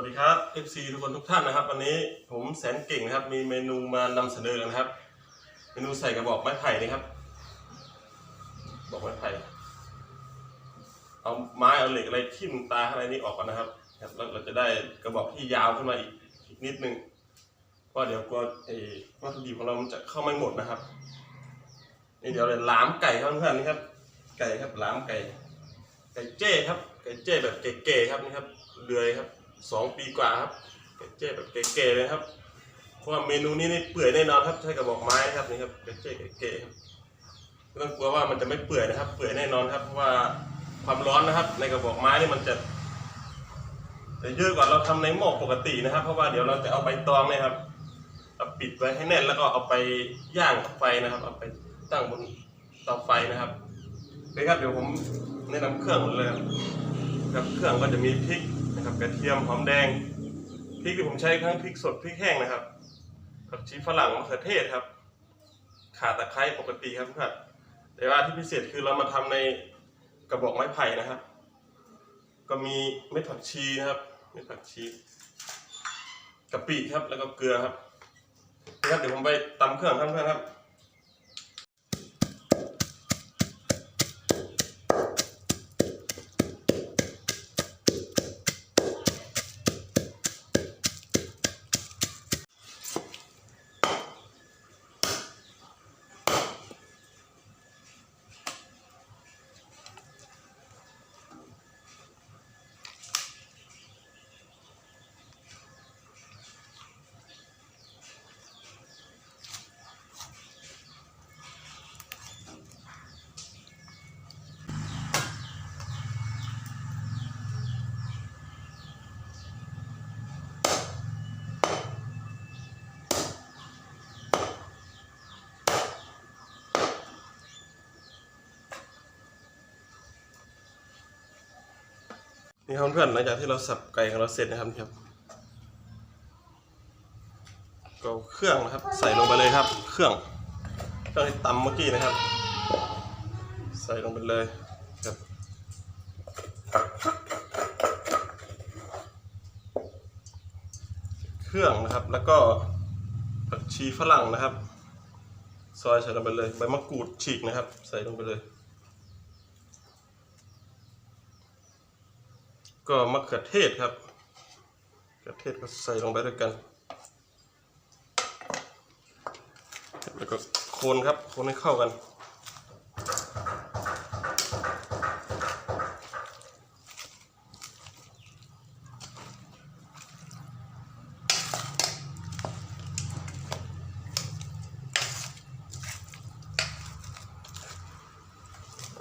วัสดีครับ FC ทุกคนทุกท่านนะครับ วันนี้ผมแสนเก่งนะครับ มีเมนูมานำเสนอกันะครับ เมนูใส่กระบอกไม้ไผ่นี่ครับ บอกไม้ไผ่เอาไม้เอาเหล็กอะไรทิ่มตาอะไรนี้ออกก่อนนะครับครับแล้วเราจะได้กระบอกที่ยาวขึ้นมาอีกอีกนิดนึงเพราะเดี๋ยวกลัวไอ้วัตถุดิบของเรามันจะเข้าไม่หมดนะครับนี่เดี๋ยวเลยล้ามไก่ครับเพื่อนๆนี่ครับ ไก่ครับล้ามไก่ ไก่เจ้ครับ ไก่เจ้แบบเก๋ๆครับนี่ครับเดือยครับ สองปีกว่าครับเจ้แบบเก๋ๆเลยครับเพราะว่าเมนูนี้นี่เปื่อยแน่นอนครับใช้กระบอกไม้ครับนี่ครับเจ้เก๋ๆครับไม่ต้องกลัวว่ามันจะไม่เปื่อยนะครับ เปื่อยแน่นอนครับเพราะว่าความร้อนนะครับ ในกระบอกไม้นี่มันจะจะเยอะกว่าเราทำในหม้อปกตินะครับ เพราะว่าเดี๋ยวเราจะเอาใบตองเนี่ยครับเอาปิดไว้ให้แน่นแล้วก็เอาไปย่างไฟนะครับ เอาไปตั้งบนเตาไฟนะครับนี่ครับเดี๋ยวผมแนะนำเครื่องหมดเลยครับเครื่องก็จะมีพริก นะครับกระเทียมหอมแดงพริกที่ผมใช้ทั้งพริกสดพริกแห้งนะครับผักชีฝรั่งมะเขือเทศครับข่าตะไคร้ปกติครับทุกท่านแต่ว่าที่พิเศษคือเรามาทำในกระบอกไม้ไผ่นะครับ ก็มีเม็ดผักชีนะครับเม็ดผักชีกะปิครับแล้วก็เกลือครับนี่ครับเดี๋ยวผมไปตำเครื่องครับเพื่อนครับ นี่ครับเพื่อนหลังจากที่เราสับไก่ของเราเสร็จนะครับนี่ครับก็เครื่องนะครับ ใส่ลงไปเลยครับ เครื่องเครื่องที่ตำเมื่อกี้นะครับ ใส่ลงไปเลยครับเครื่องนะครับแล้วก็ผักชีฝรั่งนะครับ ซอยใส่ลงไปเลยใบมะกรูดฉีกนะครับ ใส่ลงไปเลย ก็มะเขือเทศครับมะเขือเทศก็ใส่ลงไปด้วยกัน แล้วก็โคนครับ โคนให้เข้ากัน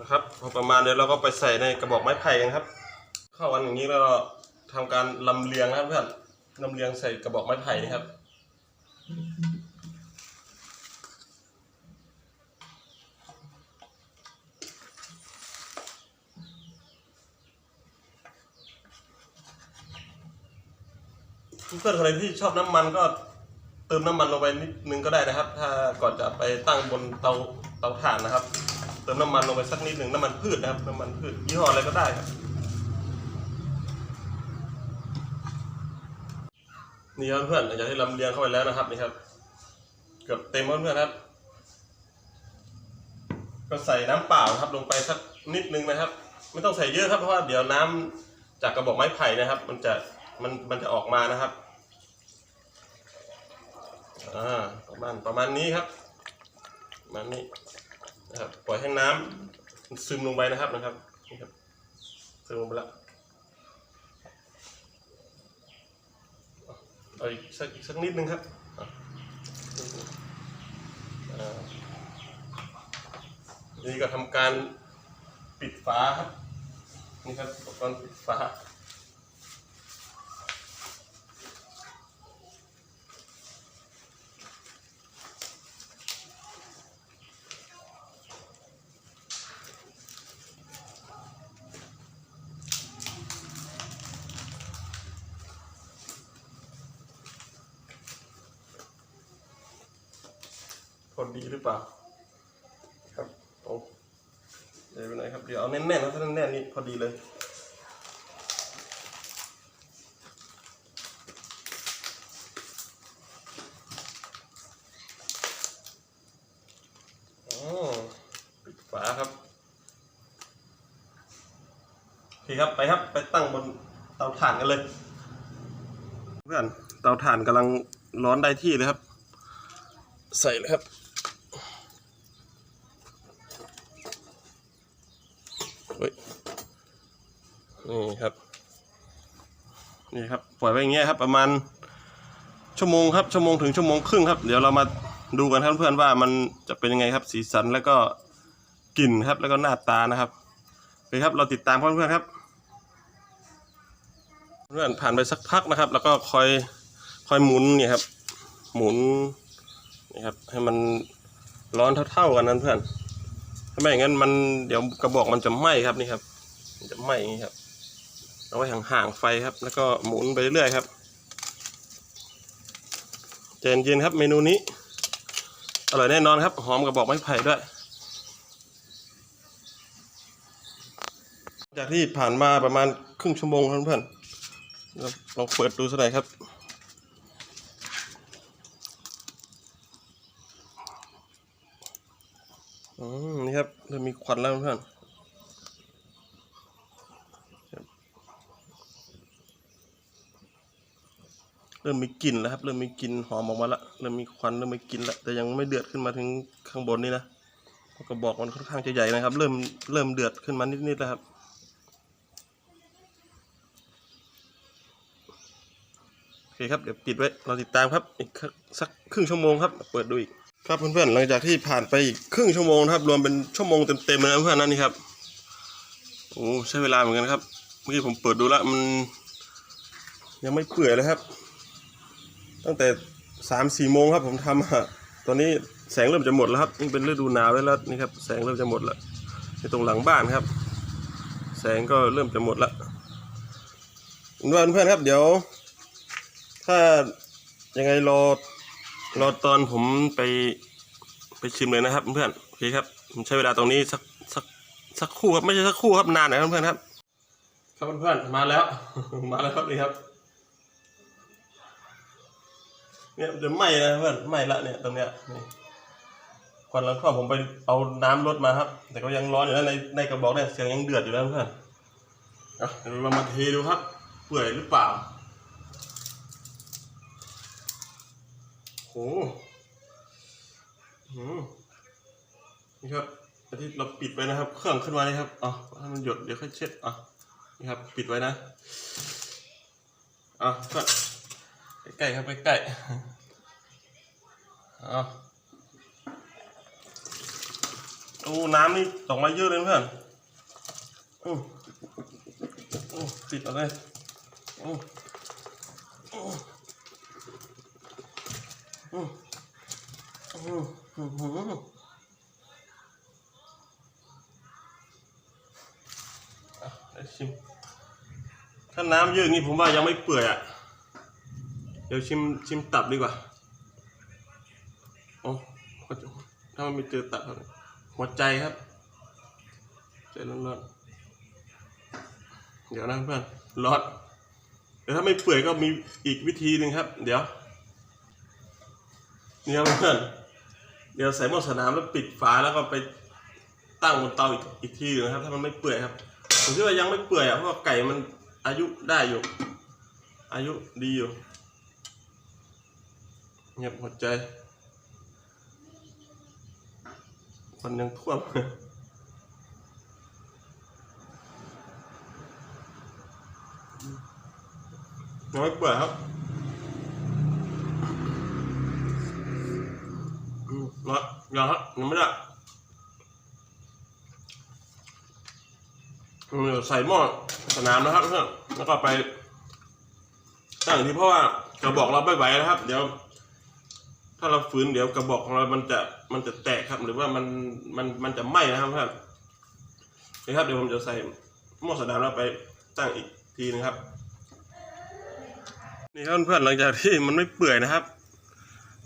นะครับพอประมาณเดี๋ยวเราก็ไปใส่ในกระบอกไม้ไผ่กันครับ เข้ากันอย่างนี้แล้วก็ทำการลำเลียงนะครับเพื่อนลำเลียงใส่กระบอกไม้ไผ่นี่ครับเพื่อนใคนไหนที่ชอบน้ำมันก็เติมน้ำมันลงไปนิดนึงก็ได้นะครับ ถ้าก่อนจะไปตั้งบนเตาเตาถ่านนะครับ เติมน้ำมันลงไปสักนิดหนึ่งน้ำมันพืชนะครับน้ำมันพืชยี่ห้ออะไรก็ได้ครับ นี่ครับเพื่อนหลังจากที่ลำเลียงเข้าไปแล้วนะครับนี่ครับ เกือบเต็มแล้วเพื่อนครับ ก็ใส่น้ำเปล่าครับลงไปสักนิดนึงนะครับ ไม่ต้องใส่เยอะครับเพราะว่าเดี๋ยวน้ำจากกระบอกไม้ไผ่นะครับ มันจะมันมันจะออกมานะครับอ่าประมาณประมาณนี้ครับประมาณนี้นะครับปล่อยให้น้ำมันซึมลงไปนะครับนะครับนี่ครับซึมลงไปแล้ว เอาอีกสักอีกสักนิดนึงครับนี่ก็ทำการปิดฝาครับนี่ครับอุปกรณ์ปิดฝา พอดีหรือเปล่า ครับโอ้เดี๋ยวไปไหนครับ เดี๋ยวเอาแน่นๆนะถ้าแน่นๆนี่พอดีเลยฝาครับโอครับไปครับไปตั้งบนเตาถ่านกันเลย เพื่อนเตาถ่านกำลังร้อนได้ที่เลยครับ ใส่เลยครับ นี่ครับ นี่ครับ ปล่อยไว้อย่างเงี้ยครับ ประมาณชั่วโมงครับ ชั่วโมงถึงชั่วโมงครึ่งครับ เดี๋ยวเรามาดูกันครับเพื่อนว่ามันจะเป็นยังไงครับ สีสันแล้วก็กลิ่นครับ แล้วก็หน้าตานะครับโอเคครับ เราติดตามเพื่อนๆครับ เพื่อนผ่านไปสักพักนะครับ แล้วก็คอยคอยหมุนเนี่ยครับ หมุนนี่ครับ ให้มันร้อนเท่าๆกันนั้นเพื่อน ถ้าไม่อย่างนั้นมันเดี๋ยวกระบอกมันจะไหม้ครับนี่ครับมันจะไหม้อย่างนี้ครับเอาไว้ห่างๆไฟครับ แล้วก็หมุนไปเรื่อยๆครับใจเย็นครับเมนูนี้ อร่อยแน่นอนครับ หอมกระบอกไม้ไผ่ด้วย จากที่ผ่านมาประมาณครึ่งชั่วโมงครับเพื่อนๆเราลองเปิดดูสักหน่อยครับ อืมนี่ ครับเริ่มมีควันแล้วเพื่อนเริ่มมีกลิ่นแล้วครับ เริ่มมีกลิ่นหอมออกมาละเริ่มมีควันเริ่มมีกลิ่นละแต่ยังไม่เดือดขึ้นมาถึงข้างบนนี่นะเพราะกระบอกมันค่อนข้างจะใหญ่นะครับ เริ่มเริ่มเดือดขึ้นมานิดๆแล้วครับโอเคครับเดี๋ยวปิดไว้เราติดตามครับอีกสักครึ่งชั่วโมงครับเปิดดูอีก ครับเพื่อนๆหลังจากที่ผ่านไปอีกครึ่งชั่วโมงนะครับ รวมเป็นชั่วโมงเต็มๆนะเพื่อนนั่นนี่ครับโอ้ใช้เวลาเหมือนกันครับ เมื่อกี้ผมเปิดดูแล้วมัน ยังไม่เปื่อยเลยครับ ตั้งแต่สามสี่โมงครับ ผมทำตอนนี้แสงเริ่มจะหมดแล้วครับนี่เป็นฤดูหนาวแล้วนี่ครับแสงเริ่มจะหมดแล้วในตรงหลังบ้านครับ แสงก็เริ่มจะหมดแล้วเพื่อนๆครับ เดี๋ยว ถ้ายังไงรอ รอตอนผมไปไปชิมเลยนะครับเพื่อนโอเคครับผมใช้เวลาตรงนี้สักสักสักคู่ครับไม่ใช่สักคู่ครับนานหนะครับเพื่อนครับ ครับเพื่อนมาแล้ว มาแล้วครับนี่ครับ เนี่ยมันจะไหม้นะเพื่อนไหม้ละเนี่ยตรงเนี้ยนี่ควันแล้วก็ผมไปเอาน้ำรดมาครับ แต่ก็ยังร้อนอยู่นะในในกระบอกเนี่ยเสียงยังเดือดอยู่แล้วเพื่อนเอาเดี๋ยวเรามาเทดูครับเปื่อยหรือเปล่า โอ้โหอืมนี่ครับอันที่เราปิดไว้นะครับ เครื่องขึ้นมาเลยครับอาให้มันหยดเดี๋ยวค่อยเช็ดอะนี่ครับ ปิดไว้นะอะก็ใกล้ๆครับใกล้ๆเอโอ้น้ำนี่ตกมาเยอะเลยเพื่อนโอือโอ้ปิดเอาเลยอืออืออืมอืมอืมอืมอะเดี๋ยว ชิม ถ้าน้ำเยอะงนี้ผมว่ายังไม่เปื่อยอะ เดี๋ยวชิมชิมตับดีกว่าโอ้ถ้ามันไม่เจอตับหัวใจครับใจร้อนๆเดี๋ยวนะเพื่อนร้อนเดี๋ยวถ้าไม่เปื่อยก็มีอีกวิธีหนึ่งครับ เดี๋ยวเนี่ยเพื่อน เดี๋ยวใส่หม้อสนามแล้วปิดฝาแล้วก็ไปตั้งบนเตาอีกอีกทีหนึงนะครับ ถ้ามันไม่เปื่อยครับผมคิดว่ายังไม่เปื่อยอะเพราะว่าไก่มันอายุได้อยู่ อายุดีอยู่เงียบหัวใจคนยังท่วมยังไม่เปื่อยครับ อืมนะยังครับยัง ไม่ได้อืมเดี๋ยวใส่หม้อสนามนะครับเพื่อนแล้วก็ไปตั้งที่เพราะว่ากระบอกเราไม่ไหวนะครับ เดี๋ยว ถ้าเราฝืนเดี๋ยวกระบอกของเรา มันจะมันจะแตกครับ หรือว่ามันมันมันจะไหม้นะครับเพื่อนนี่ครับเดี๋ยวผมจะใส่หม้อสนามแล้วไปตั้งอีกทีนึงครับนี่ครับเพื่อนหลังจากที่มันไม่เปื่อยนะครับ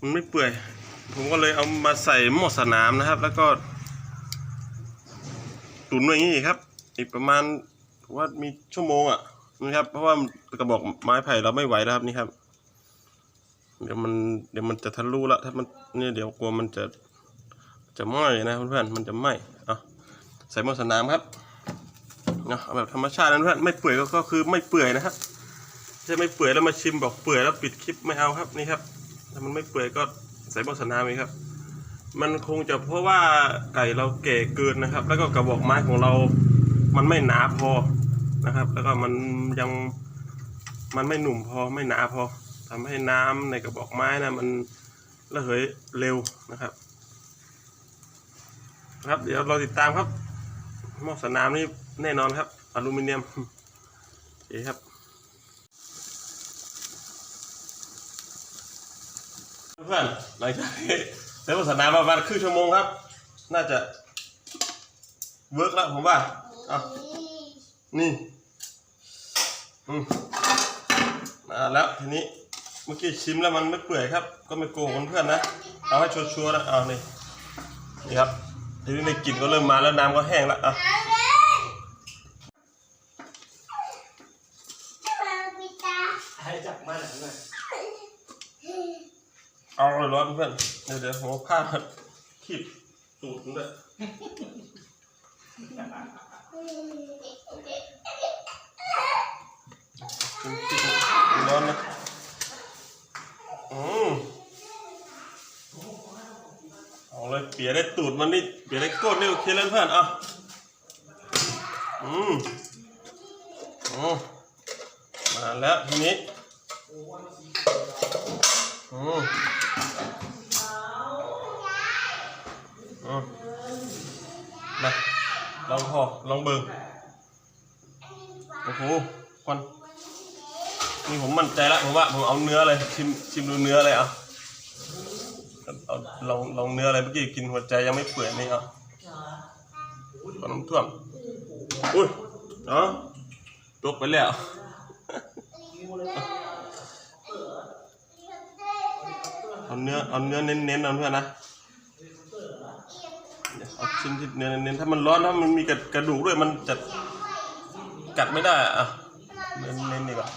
มันไม่เปื่อย ผมก็เลยเอามาใส่หม้อสนามนะครับ แล้วก็ ตุ๋นไว้อย่างนี้ครับ อีกประมาณว่ามีชั่วโมงอะนะครับ เพราะว่ากระบอกไม้ไผ่เราไม่ไหวแล้วครับนี่ครับ เดี๋ยวมันเดี๋ยวมันจะทะลุละถ้ามันเนี่ยเดี๋ยวกลัวมันจะจะไหม้นะเพื่อนๆมันจะไหม้เอาใส่หม้อสนามครับเนาะเอาแบบธรรมชาตินะเพื่อนไม่เปื่อยก็ก็คือไม่เปื่อยนะครับไม่ใช่ไม่เปื่อยแล้วมาชิมบอกเปื่อยแล้วปิดคลิปไม่เอาครับนี่ครับ ถ้ามันไม่เปื่อยก็ ใส่บอสนามีครับ มันคงจะเพราะว่าไก่เราแก่เกินนะครับ แล้วก็กระบอกไม้ของเรามันไม่หนาพอนะครับ แล้วก็มันยังมันไม่หนุ่มพอไม่หนาพอทำให้น้ำในกระบอกไม้นะมันระเหยเร็วนะครับ ครับเดี๋ยวเราติดตามครับหม้อสนามนี่แน่นอนครับอลูมิเนียมโอเคครับ เพื่อนหลังจากที่ใช้หม้อสนามประมาณครึ่งชั่วโมงครับ น่าจะเวิร์กแล้วผมว่าเอานี่อืมมาแล้วทีนี้เมื่อกี้ชิมแล้วมันไม่เปื่อยครับ ก็ไม่โกงเพื่อนนะเอาให้ชัวร์ๆนะเอานี่นี่ครับทีนี้ในกลิ่นก็เริ่มมาแล้วน้ำก็แห้งแล้วอะเอาเลยร้อนเพื่อนเดี๋ยวเดี๋ยวผมเอาผ้ามาคีบตูดมันด้วยร้อนนะอืมเอาเลยเปียได้ตูดมันนี่เปียได้ก้นนี่โอเคแล้วเพื่อนอะอืมอืมมาแล้วทีนี้อืมอืมมา ลองพอลองเบิ่งโอ้โหควันนี่ผมมั่นใจแล้วผมว่าผมเอาเนื้อเลยชิมชิมดูเนื้อเลยอะเอาลองลองเนื้ออะไรเมื่อกี้กินหัวใจยังไม่เปื่อยนี่อะขอน้ำท่วมอุ้ยเนาะตกไปแล้วเอาเนื้อเอาเนื้อเน้นๆเอาเพื่อนนะ เอาชิ้นที่เนื้อเน้นถ้ามันร้อนถ้ามันมีกระกระดูกด้วยมันจะกัดไม่ได้อะอะเน้นดีกว่า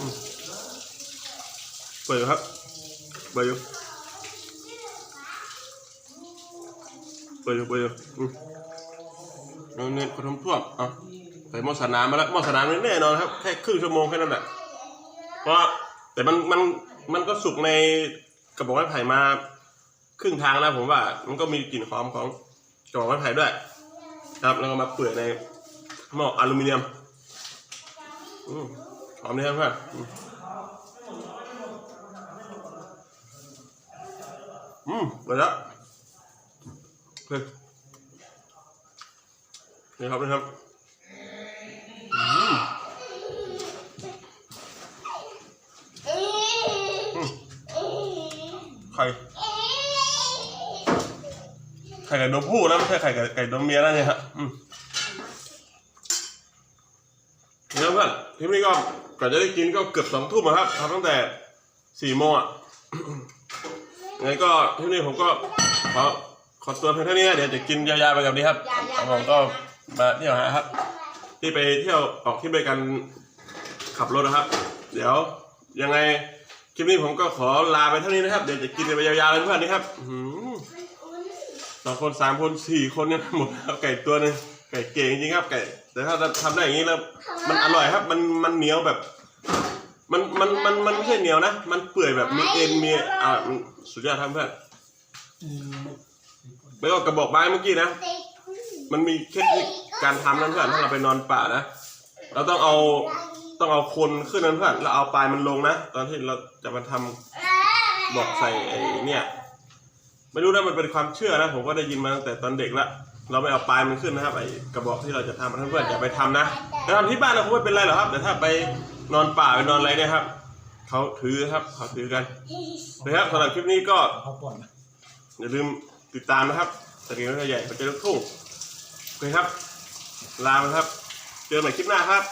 อืมเปิดอยู่ครับเปิดอยู่เปิดอยู่เปิดอยู่ เอาเน้นขนมท่วมอะใส่หม้อสนามมาแล้วหม้อสนามนี่แน่นอนครับแค่ครึ่งชั่วโมงแค่นั้นแหละเพราะแต่มันมันมันก็สุกในกระบอกไม้ไผ่มาครึ่งทางแล้วผมว่า มันก็มีกลิ่นหอมของกระบอกไม้ไผ่ด้วย ครับแล้วก็มาเปื่อยในหม้ออลูมิเนียมอืมหอมดีครับเพื่อนอืมอืมไปแล้วเฮ้ย นี่ครับนี่ครับอืมไข่ไข่ไก่นมผู้นะไม่ใช่ไข่ไก่ไก่นมเมียนะเนี่ยฮะอืมนี่ครับเพื่อนทีนี้ก็ก่อนจะได้กินก็เกือบสองทุ่มอะครับทำตั้งแต่สี่โมงอะไงก็ที่นี่ผมก็ขอขอตัวเพียงเท่านี้นะเดี๋ยวจะกินยาวๆไปกับนี้ครับยาวๆแล้วผมก็ มาเที่ยวหาครับ ที่ไปเที่ยวออกที่ไปกันขับรถนะครับ เดี๋ยวยังไงคลิปนี้ผมก็ขอลาไปเท่านี้นะครับ เดี๋ยวจะกินกันไปยาวๆเลยเพื่อนนี่ครับอื้อหือสองคนสามคนสี่คนเนี่ยหมดแล้วไก่ตัวหนึงไก่เก่งจริงๆครับไก่แต่ถ้าทำได้อย่างนี้แล้วมันอร่อยครับ มันมันเหนียวแบบ มันมันมันมันไม่ใช่เหนียวนะ มันเปื่อยแบบมีเอ็นมีอ่ามันสุดยอดครับเพื่อนแล้วก็กระบอกไม้เมื่อกี้นะ มันมีเทคนิคการทำนั่นเพื่อนถ้าเราไปนอนป่านะเราต้องเอาต้องเอาคนขึ้นนั่นเพื่อนแล้วเอาปลายมันลงนะตอนที่เราจะมาทำบอกใส่ไอ้เนี่ยไม่รู้นะมันเป็นความเชื่อนะผมก็ได้ยินมาตั้งแต่ตอนเด็กละเราไม่เอาปลายมันขึ้นนะครับไอ้กระบอกที่เราจะทำนะเพื่อนอย่าไปทำนะแต่ทำที่บ้านเราคงไม่เป็นไรหรอกครับ แต่ถ้าไปนอนป่าไปนอนอะไรเนี่ยครับเขาถือครับเขาถือกันนะครับสำหรับคลิปนี้ก็เขาก่อนนะอย่าลืมติดตามนะครับสตรีมเรื่องใหญ่ประเจลูกทุ่ง โอเคครับ ลาไปครับ เจอกันใหม่คลิปหน้าครับ